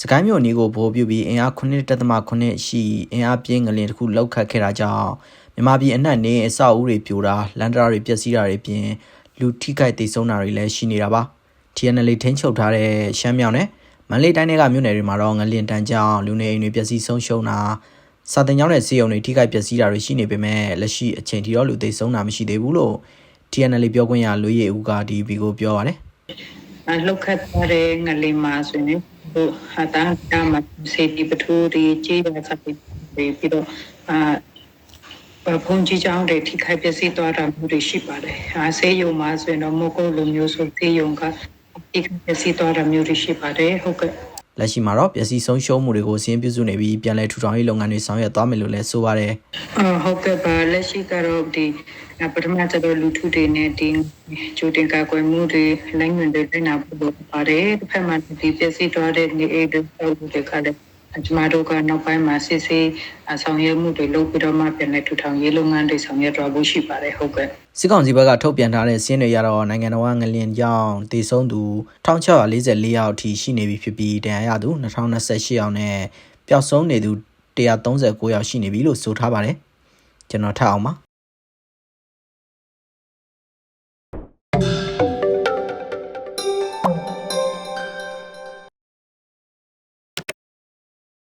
စကိုင်းမြို့နီးကိုဗိုလ်ပြုပြီးအင်အား9.8ရှိအင်အားပြင်းငလင်တစ်ခုလောက်ခတ်ခဲ့တာကြောင့်မြန်မာပြည်အနှံ့နေအဆောက်အဦတွေပြိုတာလန်ဒရာတွေပျက်စီးတာတွေပြင်လူထိခိုက်ဒေဆုံးတာတွေလည်းရှိနေတာပါ TNL ထိန်းချုပ်ထားတဲ့ရှမ်းမြောင်နဲ့မန္တလေးတိုင်းတွေကမြို့နယ်တွေမှာတော့ငလင်တန်းကြောင့်လူနေအိမ်တွေပျက်စီးဆုံးရှုံးတာစာတင်ကျောင်းနဲ့စီးရုံတွေထိခိုက်ပျက်စီးတာတွေရှိနေပေမဲ့လက်ရှိအချိန်ထိတော့လူသိဆုံးတာမရှိသေးဘူးလို့ TNL ပြောခွင့်ရလူရည်ဦးကဒီဗီကိုပြောပါတယ်အလောက်ခတ်ထားတဲ့ငလင်မှာဆိုရင် ဟိုဟာတာတာမစေတီပထူဒီကြီးရစားပြီးပြီးတော့အာဘုံကြီးချောင်းတွေထိခိုက်ပျက်စီးသွားတာမျိုးတွေရှိပါတယ်။အာဆေးရုံမှာဆိုရင်တော့မကုတ်လိုမျိုးဆိုဆေးရုံကထိခိုက်ပျက်စီးသွားတာမျိုးတွေရှိပါတယ်။ဟုတ်ကဲ့ လက်ရှိမှာတော့ပျက်စီးဆုံးရှုံးမှုတွေကိုစီးရင်ပြုစုနေပြီးပြန်လည်ထူထောင်ရေးလုပ်ငန်းတွေဆောင်ရွက်သွားမယ်လို့လည်းဆိုပါတယ်။အာဟုတ်ကဲ့ပါလက်ရှိကတော့ဒီပထမကျတော့လူထုတွေနဲ့ဒီဂျိုတင်ကာကွယ်မှုတွေလိုင်းဝင်တွေလိုက်နာဖို့လိုပါတယ်။တစ်ဖက်မှာဒီပျက်စီးသွားတဲ့နေအိမ်တွေဆောက်လုပ်တွေကလည်း ကျမတို့ကနောက်ပိုင်းမှာစစ်ဆေးဆောင်ရွက်မှုတွေလုပ်ပြီးတော့မှပြန်လည်ထူထောင်ရေးလုပ်ငန်းတွေဆောင်ရွက်သွားဖို့ရှိပါတယ်ဟုတ်ကဲ့စစ်ကောင်စီဘက်ကထုတ်ပြန်ထားတဲ့စီးရင်တွေရတော့နိုင်ငံတော်ကငလျင်ကြောင်းတည်ဆုံးသူ1644ယောက်အထိရှိနေပြီဖြစ်ပြီးတန်ရာရသူ2028ယောက်နဲ့ပျောက်ဆုံးနေသူ139ယောက်ရှိနေပြီလို့ဆိုထားပါတယ်ကျွန်တော်ထပ်အောင်ပါ